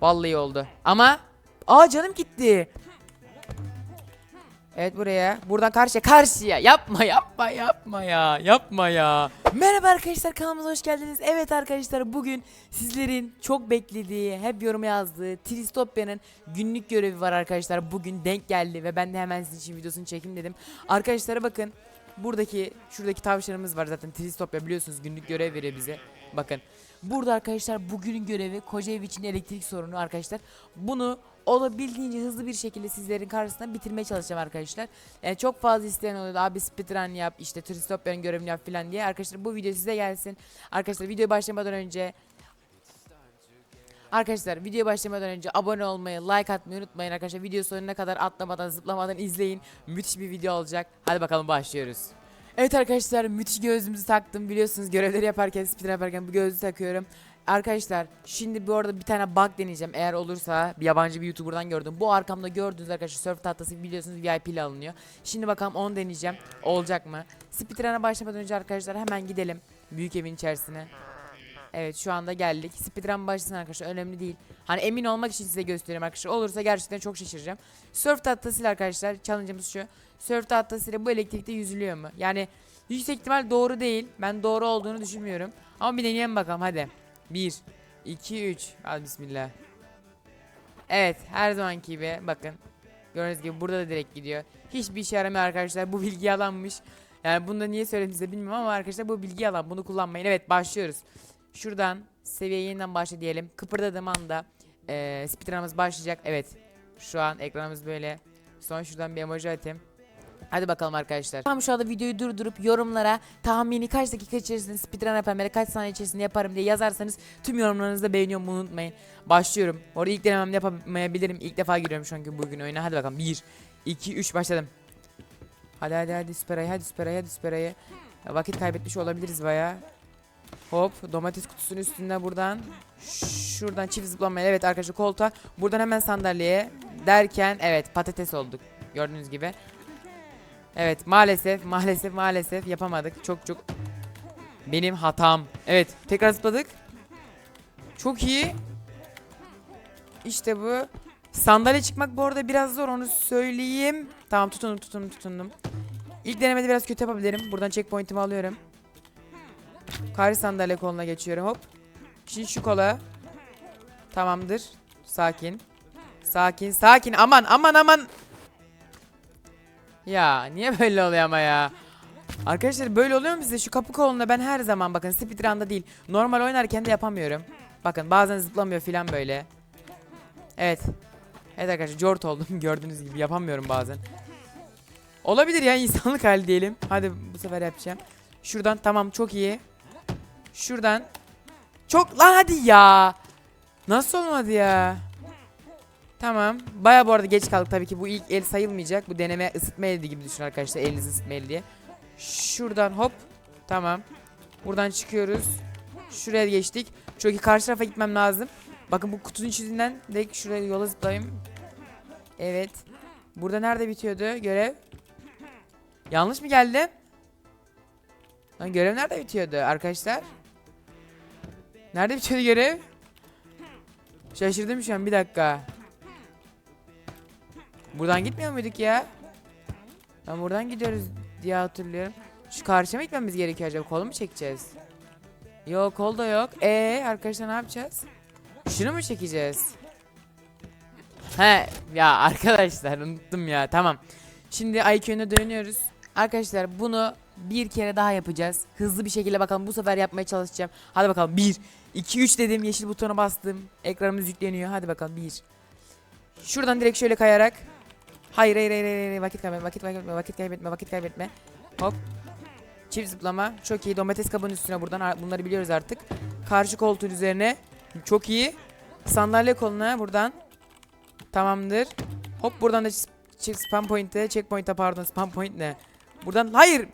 Vallahi oldu. Ama aa canım gitti. Evet buraya. Buradan karşıya karşıya. Yapma yapma yapma ya. Yapma ya. Merhaba arkadaşlar kanalımıza hoş geldiniz. Evet arkadaşlar bugün sizlerin çok beklediği, hep yorum yazdığı Tristopya'nın günlük görevi var arkadaşlar. Bugün denk geldi ve ben de hemen sizin için videosunu çekeyim dedim. Arkadaşlara bakın. Buradaki şuradaki tavşanımız var zaten Tristopya biliyorsunuz günlük görev veriyor bize. Bakın. Burada arkadaşlar bugünün görevi koca ev için elektrik sorunu arkadaşlar. Bunu olabildiğince hızlı bir şekilde sizlerin karşısında bitirmeye çalışacağım arkadaşlar. Yani çok fazla isteyen oluyordu abi speedrun yap işte Tristopya'nın görevini yap filan diye. Arkadaşlar bu video size gelsin. Arkadaşlar videoya başlamadan önce Arkadaşlar videoya başlamadan önce abone olmayı, like atmayı unutmayın arkadaşlar. Video sonuna kadar atlamadan, zıplamadan izleyin. Müthiş bir video olacak. Hadi bakalım başlıyoruz. Evet arkadaşlar müthiş gözlüğümüzü taktım. Biliyorsunuz görevleri yaparken, speedrun yaparken bu gözlüğü takıyorum. Arkadaşlar şimdi bu arada bir tane bug deneyeceğim. Eğer olursa bir yabancı bir YouTuber'dan gördüm. Bu arkamda gördüğünüz arkadaşlar surf tahtası biliyorsunuz VIP ile alınıyor. Şimdi bakalım onu deneyeceğim. Olacak mı? Speedrun'a başlamadan önce arkadaşlar hemen gidelim. Büyük evin içerisine. Evet şu anda geldik. Speedrun başlasın arkadaşlar önemli değil. Hani emin olmak için size göstereyim arkadaşlar. Olursa gerçekten çok şaşıracağım. Surf tahtasıyla arkadaşlar challenge'ımız şu. Surf tahtasıyla bu elektrikte yüzülüyor mu? Yani yüksek ihtimal doğru değil. Ben doğru olduğunu düşünmüyorum. Ama bir deneyelim bakalım hadi. 1, 2, 3. Hadi bismillah. Evet her zamanki gibi bakın. Gördüğünüz gibi burada da direkt gidiyor. Hiçbir işe yaramıyor arkadaşlar. Bu bilgi alanmış. Yani bunu da niye söyledim size bilmiyorum ama arkadaşlar bu bilgi alan. Bunu kullanmayın. Evet başlıyoruz. Şuradan seviye yeniden başla diyelim. Kıpırdadığım anda eee speedrun'ımız başlayacak. Evet. Şu an ekranımız böyle. Sonra şuradan bir emoji atayım. Hadi bakalım arkadaşlar. Tam şu anda videoyu durdurup yorumlara tahmini kaç dakika içerisinde speedrun yaparım ya kaç saniye içerisinde yaparım diye yazarsanız tüm yorumlarınızı beğeniyorum unutmayın. Başlıyorum. Orada ilk denememde yapamayabilirim. İlk defa giriyorum anki bugün oyuna. Hadi bakalım. 1, 2, 3 başladım. Hadi hadi hadi süper ayı hadi süper ayı hadi süper ayı. Ya Vakit kaybetmiş olabiliriz baya. Hop domates kutusunun üstünde buradan. Şuradan çift zıplamaya evet arkadaşlar koltuğa. Buradan hemen sandalyeye derken evet patates olduk. Gördüğünüz gibi. Evet maalesef maalesef maalesef yapamadık. Çok çok benim hatam. Evet tekrar zıpladık. Çok iyi. İşte bu. Sandalye çıkmak bu arada biraz zor onu söyleyeyim. Tamam tutundum tutundum tutundum. İlk denemede biraz kötü yapabilirim. Buradan checkpoint'imi alıyorum. Kari sandalye koluna geçiyorum hop. Şimdi şu kola. Tamamdır. Sakin. Sakin sakin aman aman aman. Ya niye böyle oluyor ama ya? Arkadaşlar böyle oluyor mu size? Şu kapı kolunda ben her zaman bakın speedrun'da değil. Normal oynarken de yapamıyorum. Bakın bazen zıplamıyor filan böyle. Evet. Evet arkadaşlar jort oldum gördüğünüz gibi yapamıyorum bazen. Olabilir ya insanlık hali diyelim. Hadi bu sefer yapacağım. Şuradan tamam çok iyi. Şuradan. Çok lan hadi ya. Nasıl olmadı ya? Tamam. Baya bu arada geç kaldık tabii ki. Bu ilk el sayılmayacak. Bu deneme ısıtma eli gibi düşünün arkadaşlar. Elinizi ısıtma eli diye. Şuradan hop. Tamam. Buradan çıkıyoruz. Şuraya geçtik. İyi. Karşı tarafa gitmem lazım. Bakın bu kutunun içinden direkt şuraya yola zıplayayım. Evet. Burada nerede bitiyordu görev? Yanlış mı geldim? Lan görev nerede bitiyordu arkadaşlar? Nerede bitiyordu görev? Şaşırdım şu an bir dakika. Buradan gitmiyor muyduk ya? Ben buradan gidiyoruz diye hatırlıyorum. Şu karşıya mı gitmemiz gerekiyor acaba? Kolu mu çekeceğiz? Yok kol da yok. Ee arkadaşlar ne yapacağız? Şunu mu çekeceğiz? He ya arkadaşlar unuttum ya tamam. Şimdi IQ'na dönüyoruz. Arkadaşlar bunu bir kere daha yapacağız. Hızlı bir şekilde bakalım bu sefer yapmaya çalışacağım. Hadi bakalım 1 2 3 dedim yeşil butona bastım. Ekranımız yükleniyor. Hadi bakalım 1. Şuradan direkt şöyle kayarak. Hayır hayır hayır hayır, hayır. vakit kaybetme vakit kaybetme vakit kaybetme vakit kaybetme. Hop. Çift zıplama. Çok iyi. Domates kabuğunun üstüne buradan Ar- bunları biliyoruz artık. Karşı koltuğun üzerine. Çok iyi. Sandalye koluna buradan. Tamamdır. Hop buradan da çift spam point'e, checkpoint'e pardon spam point ne? Buradan hayır.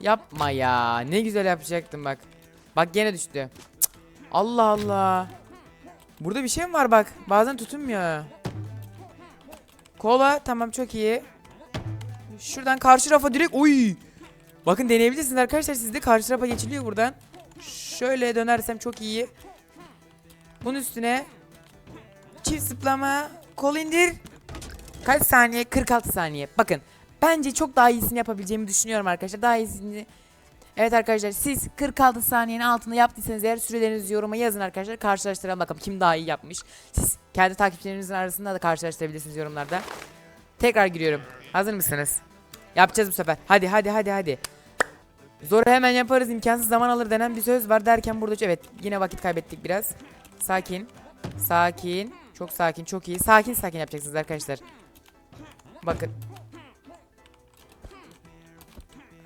Yapma ya. Ne güzel yapacaktım bak. Bak gene düştü. Cık. Allah Allah. Burada bir şey mi var bak. Bazen tutunmuyor. Kola tamam çok iyi. Şuradan karşı rafa direkt oy. Bakın deneyebilirsiniz arkadaşlar sizde karşı rafa geçiliyor buradan. Şöyle dönersem çok iyi. Bunun üstüne Çift zıplama. Kol indir. Kaç saniye? 46 saniye. Bakın bence çok daha iyisini yapabileceğimi düşünüyorum arkadaşlar. Daha iyisini Evet arkadaşlar siz 46 saniyenin altında yaptıysanız eğer sürelerinizi yoruma yazın arkadaşlar. Karşılaştıralım bakalım kim daha iyi yapmış. Siz kendi takipçilerinizin arasında da karşılaştırabilirsiniz yorumlarda. Tekrar giriyorum. Hazır mısınız? Yapacağız bu sefer. Hadi hadi hadi hadi. Zor hemen yaparız imkansız zaman alır denen bir söz var derken burada evet yine vakit kaybettik biraz. Sakin. Sakin. Çok sakin çok iyi. Sakin sakin yapacaksınız arkadaşlar. Bakın.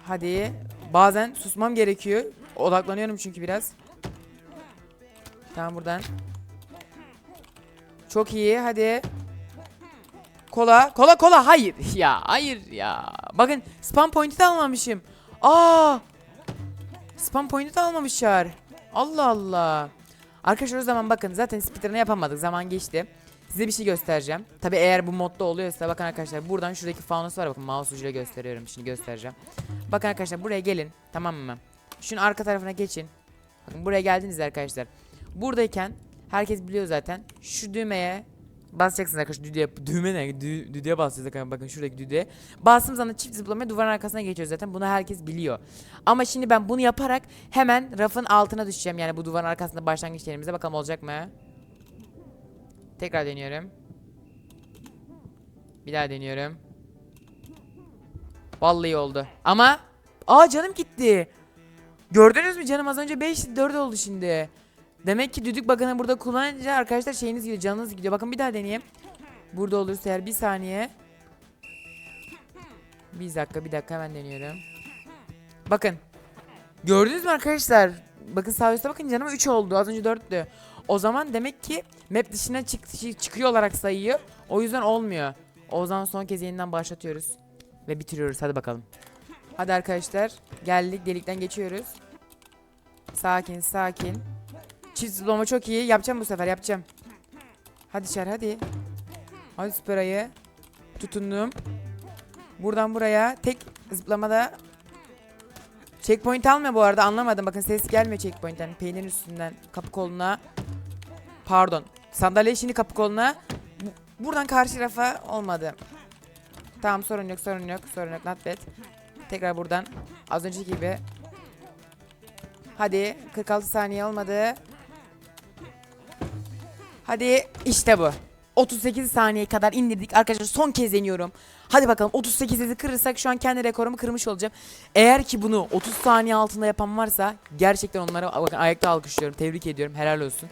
Hadi. Bazen susmam gerekiyor. Odaklanıyorum çünkü biraz. Tamam buradan. Çok iyi hadi. Kola. Kola kola. Hayır. Ya hayır ya. Bakın spam point'i de almamışım. Aa. Spam point'i de almamışlar. Allah Allah. Arkadaşlar o zaman bakın zaten speedrun'ı yapamadık. Zaman geçti. Size bir şey göstereceğim. Tabi eğer bu modda oluyorsa bakın arkadaşlar buradan şuradaki faunus var bakın mouse ucuyla gösteriyorum şimdi göstereceğim. Bakın arkadaşlar buraya gelin tamam mı? Şunun arka tarafına geçin. Bakın buraya geldiniz arkadaşlar. Buradayken herkes biliyor zaten. Şu düğmeye basacaksınız arkadaşlar. Düdüğe, düğme ne? Dü, düdüğe basacağız arkadaşlar. Bakın şuradaki düdüğe. Bastığımız anda çift zıplamaya duvarın arkasına geçiyoruz zaten. Bunu herkes biliyor. Ama şimdi ben bunu yaparak hemen rafın altına düşeceğim. Yani bu duvarın arkasında başlangıç yerimize. Bakalım olacak mı? Tekrar deniyorum. Bir daha deniyorum. Vallahi oldu. Ama aa canım gitti. Gördünüz mü canım az önce 5 4 oldu şimdi. Demek ki düdük bakını burada kullanınca arkadaşlar şeyiniz gidiyor canınız gidiyor. Bakın bir daha deneyeyim. Burada olursa eğer bir saniye. Bir dakika bir dakika hemen deniyorum. Bakın. Gördünüz mü arkadaşlar? Bakın sağ üstte bakın canım 3 oldu. Az önce 4'tü. O zaman demek ki map dışına çık çı- çıkıyor olarak sayıyor. O yüzden olmuyor. O zaman son kez yeniden başlatıyoruz. Ve bitiriyoruz. Hadi bakalım. Hadi arkadaşlar. Geldik. Delikten geçiyoruz. Sakin sakin. Zıplama çok iyi. Yapacağım bu sefer yapacağım. Hadi Şer hadi. Hadi süper ayı. Tutundum. Buradan buraya. Tek zıplamada. Checkpoint almıyor bu arada anlamadım. Bakın ses gelmiyor checkpoint'ten. Peynirin üstünden kapı koluna. Pardon. Sandalye şimdi kapı koluna. Bu- Buradan karşı rafa olmadı. Tamam sorun yok sorun yok sorun yok not bad. Tekrar buradan. Az önceki gibi. Hadi 46 saniye olmadı. Hadi işte bu. 38 saniye kadar indirdik. Arkadaşlar son kez deniyorum. Hadi bakalım 38'i kırırsak şu an kendi rekorumu kırmış olacağım. Eğer ki bunu 30 saniye altında yapan varsa gerçekten onlara bakın ayakta alkışlıyorum. Tebrik ediyorum. Helal olsun.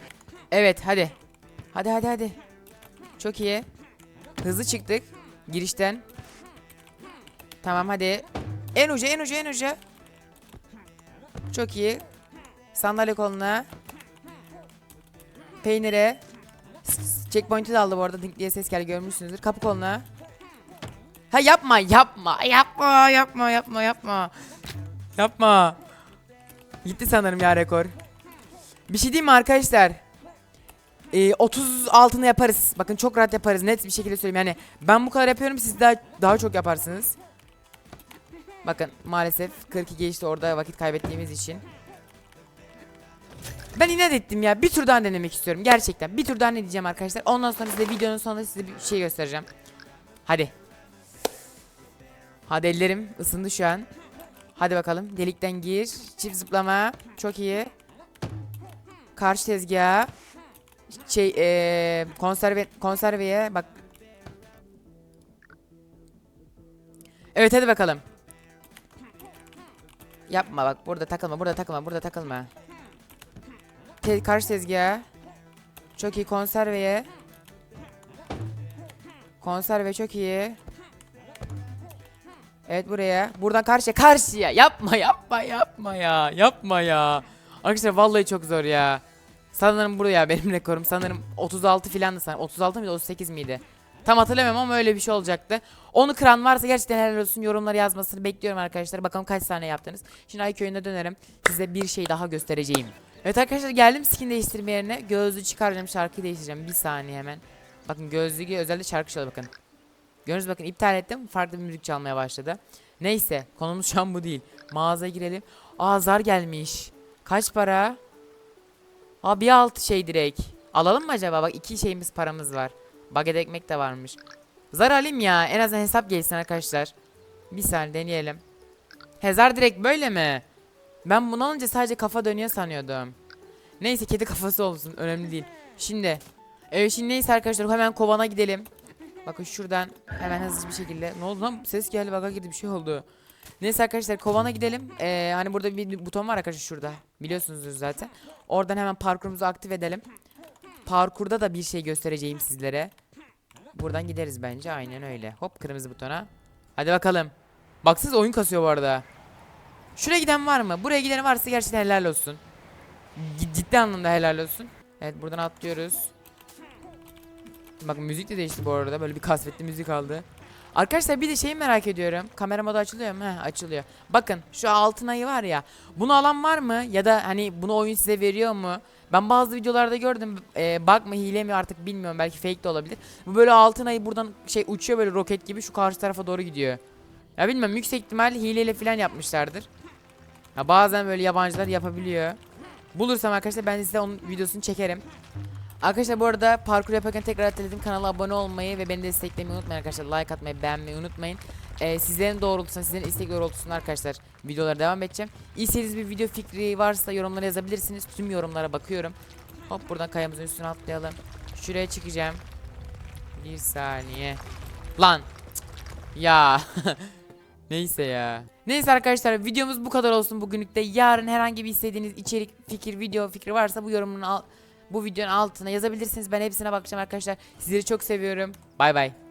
Evet hadi. Hadi hadi hadi. Çok iyi. Hızlı çıktık. Girişten. Tamam hadi. En uca en uca en uca. Çok iyi. Sandalye koluna. Peynire. Checkpoint'i de aldı bu arada. Dink diye ses geldi görmüşsünüzdür. Kapı koluna. Ha yapma yapma yapma yapma yapma yapma. Yapma. Gitti sanırım ya rekor. Bir şey diyeyim mi arkadaşlar? Ee, 30 altını yaparız. Bakın çok rahat yaparız. Net bir şekilde söyleyeyim. Yani ben bu kadar yapıyorum siz daha daha çok yaparsınız. Bakın maalesef 42 geçti orada vakit kaybettiğimiz için. Ben inat ettim ya. Bir tur daha denemek istiyorum. Gerçekten. Bir tur daha ne diyeceğim arkadaşlar. Ondan sonra size videonun sonunda size bir şey göstereceğim. Hadi. Hadi ellerim ısındı şu an. Hadi bakalım. Delikten gir. Çift zıplama. Çok iyi. Karşı tezgaha. Şey eee konserve konserveye bak. Evet hadi bakalım. Yapma bak burada takılma burada takılma burada takılma. Te karşı tezgaha. Çok iyi konserveye. Konserve çok iyi. Evet buraya. Buradan karşıya karşıya. Yapma yapma yapma ya. Yapma ya. Arkadaşlar vallahi çok zor ya. Sanırım buraya benim rekorum. Sanırım 36 filandı sanırım. 36 mıydı 38 miydi? Tam hatırlamıyorum ama öyle bir şey olacaktı. Onu kıran varsa gerçekten helal olsun yorumları yazmasını bekliyorum arkadaşlar. Bakalım kaç saniye yaptınız. Şimdi ay köyüne dönerim. Size bir şey daha göstereceğim. Evet arkadaşlar geldim skin değiştirme yerine. Gözlüğü çıkaracağım şarkıyı değiştireceğim. Bir saniye hemen. Bakın gözlüğü özellikle şarkı çalıyor bakın. Gördünüz bakın iptal ettim. Farklı bir müzik çalmaya başladı. Neyse konumuz şu an bu değil. Mağazaya girelim. Aa zar gelmiş. Kaç para? Aa bir altı şey direkt. Alalım mı acaba? Bak iki şeyimiz paramız var. Baget ekmek de varmış. Zar alayım ya. En azından hesap gelsin arkadaşlar. Bir saniye deneyelim. Hezar direkt böyle mi? Ben bunu alınca sadece kafa dönüyor sanıyordum. Neyse kedi kafası olsun. Önemli değil. Şimdi. Evet şimdi neyse arkadaşlar hemen kovana gidelim. Bakın şuradan hemen hızlı bir şekilde. Ne oldu lan? Ses geldi baka girdi bir şey oldu. Neyse arkadaşlar kovana gidelim. Ee, hani burada bir buton var arkadaşlar şurada. Biliyorsunuzdur zaten. Oradan hemen parkurumuzu aktif edelim. Parkurda da bir şey göstereceğim sizlere. Buradan gideriz bence aynen öyle. Hop kırmızı butona. Hadi bakalım. Baksız oyun kasıyor bu arada. Şuraya giden var mı? Buraya giden varsa gerçekten helal olsun. Ciddi anlamda helal olsun. Evet buradan atlıyoruz. Bak müzik de değişti bu arada. Böyle bir kasvetli müzik aldı. Arkadaşlar bir de şeyi merak ediyorum. Kamera modu açılıyor mu? Heh, açılıyor. Bakın şu altın ayı var ya. Bunu alan var mı? Ya da hani bunu oyun size veriyor mu? Ben bazı videolarda gördüm. E, bug mı hile mi artık bilmiyorum. Belki fake de olabilir. Bu böyle altın ayı buradan şey uçuyor böyle roket gibi şu karşı tarafa doğru gidiyor. Ya bilmem yüksek ihtimal hileyle falan yapmışlardır. Ya bazen böyle yabancılar yapabiliyor. Bulursam arkadaşlar ben size onun videosunu çekerim. Arkadaşlar bu arada parkur yaparken tekrar hatırladım kanala abone olmayı ve beni desteklemeyi unutmayın arkadaşlar. Like atmayı, beğenmeyi unutmayın. Ee, sizlerin doğrultusunda, sizlerin istek doğrultusunda arkadaşlar videolara devam edeceğim. İstediğiniz bir video fikri varsa yorumlara yazabilirsiniz. Tüm yorumlara bakıyorum. Hop buradan kayamızın üstüne atlayalım. Şuraya çıkacağım. Bir saniye. Lan. Ya. Neyse ya. Neyse arkadaşlar videomuz bu kadar olsun bugünlük de. Yarın herhangi bir istediğiniz içerik, fikir, video fikri varsa bu yorumun al bu videonun altına yazabilirsiniz. Ben hepsine bakacağım arkadaşlar. Sizleri çok seviyorum. Bay bay.